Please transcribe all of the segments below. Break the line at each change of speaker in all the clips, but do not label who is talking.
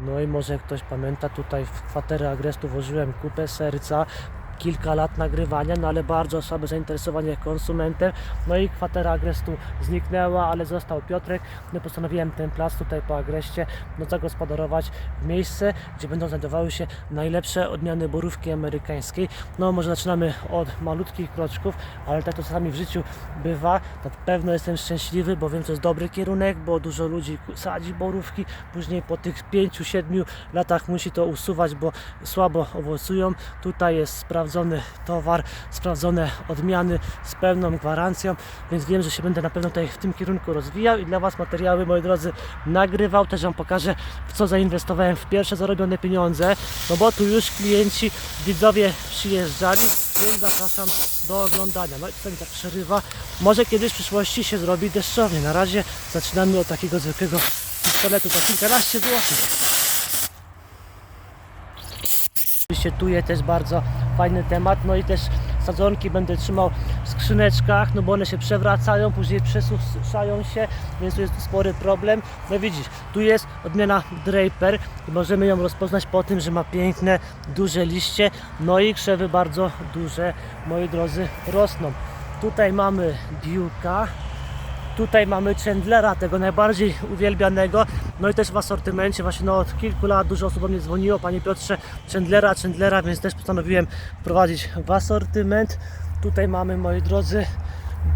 No i może ktoś pamięta, tutaj w kwaterę Agrestu włożyłem kupę serca, kilka lat nagrywania, no ale bardzo słabe zainteresowanie konsumentem. No i kwatera Agrestu zniknęła, ale został Piotrek. No postanowiłem ten plac tutaj po Agreście no, zagospodarować w miejsce, gdzie będą znajdowały się najlepsze odmiany borówki amerykańskiej. No może zaczynamy od malutkich kroczków, ale tak to czasami w życiu bywa. Na pewno jestem szczęśliwy, bo wiem, to jest dobry kierunek, bo dużo ludzi sadzi borówki, później po tych 5-7 latach musi to usuwać, bo słabo owocują. Tutaj jest sprawdzony towar, sprawdzone odmiany z pełną gwarancją, więc wiem, że się będę na pewno tutaj w tym kierunku rozwijał i dla Was materiały, moi drodzy, nagrywał. Też Wam pokażę, w co zainwestowałem w pierwsze zarobione pieniądze, no bo tu już klienci, widzowie przyjeżdżali, więc zapraszam do oglądania. No i tutaj mi tak przerywa. Może kiedyś w przyszłości się zrobi deszczownie. Na razie zaczynamy od takiego zwykłego pistoletu za kilkanaście złotych. Oczywiście tu jest też bardzo fajny temat, no i też sadzonki będę trzymał w skrzyneczkach, no bo one się przewracają, później przesuszają się, więc tu jest spory problem. No widzisz, tu jest odmiana Draper i możemy ją rozpoznać po tym, że ma piękne, duże liście, no i krzewy bardzo duże, moi drodzy, rosną. Tutaj mamy Duke'a, Tutaj mamy Chandlera, tego najbardziej uwielbianego. No i też w asortymencie, właśnie no, od kilku lat dużo osób do mnie dzwoniło, Panie Piotrze, Chandlera, Chandlera, więc też postanowiłem wprowadzić w asortyment. Tutaj mamy, moi drodzy,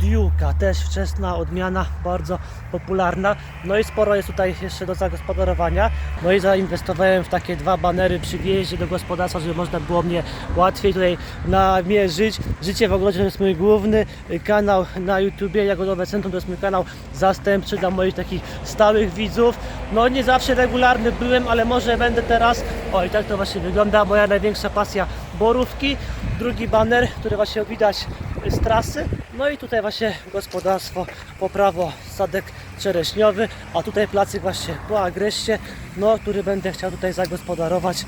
Duke'a, też wczesna odmiana, bardzo popularna. No i sporo jest tutaj jeszcze do zagospodarowania. No i zainwestowałem w takie dwa banery przy wjeździe do gospodarstwa, żeby można było mnie łatwiej tutaj namierzyć. Życie w ogrodzie to jest mój główny kanał na YouTubie, Jagodowe Centrum to jest mój kanał zastępczy dla moich takich stałych widzów. No nie zawsze regularny byłem, ale może będę teraz. O i tak to właśnie wygląda, moja największa pasja borówki. Drugi baner, który właśnie widać z trasy. No i tutaj właśnie gospodarstwo po prawo sadek czereśniowy, a tutaj placyk właśnie po agreście, no który będę chciał tutaj zagospodarować.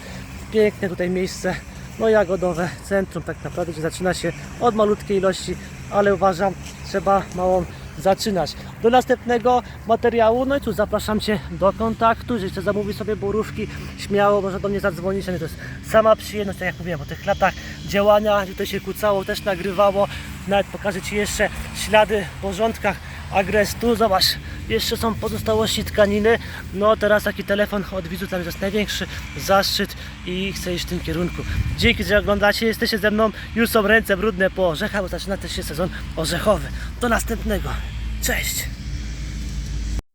Piękne tutaj miejsce, no jagodowe centrum tak naprawdę, gdzie zaczyna się od malutkiej ilości, ale uważam, trzeba małą zaczynać. Do następnego materiału, no i tu zapraszam Cię do kontaktu, jeżeli chcesz zamówić sobie borówki, śmiało można do mnie zadzwonić, ale to jest sama przyjemność, tak jak mówiłem, po tych latach działania, to się kucało, też nagrywało, nawet pokażę Ci jeszcze ślady w porządkach agrestu, zobacz, jeszcze są pozostałości tkaniny, no teraz taki telefon od widzu, tam jest największy zaszczyt i chcę iść w tym kierunku. Dzięki, że oglądacie, jesteście ze mną, już są ręce brudne po orzechach, bo zaczyna też się sezon orzechowy. Do następnego, cześć!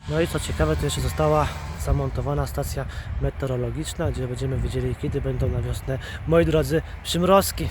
No i co ciekawe, to jeszcze została zamontowana stacja meteorologiczna, gdzie będziemy wiedzieli, kiedy będą na wiosnę, moi drodzy, przymrozki.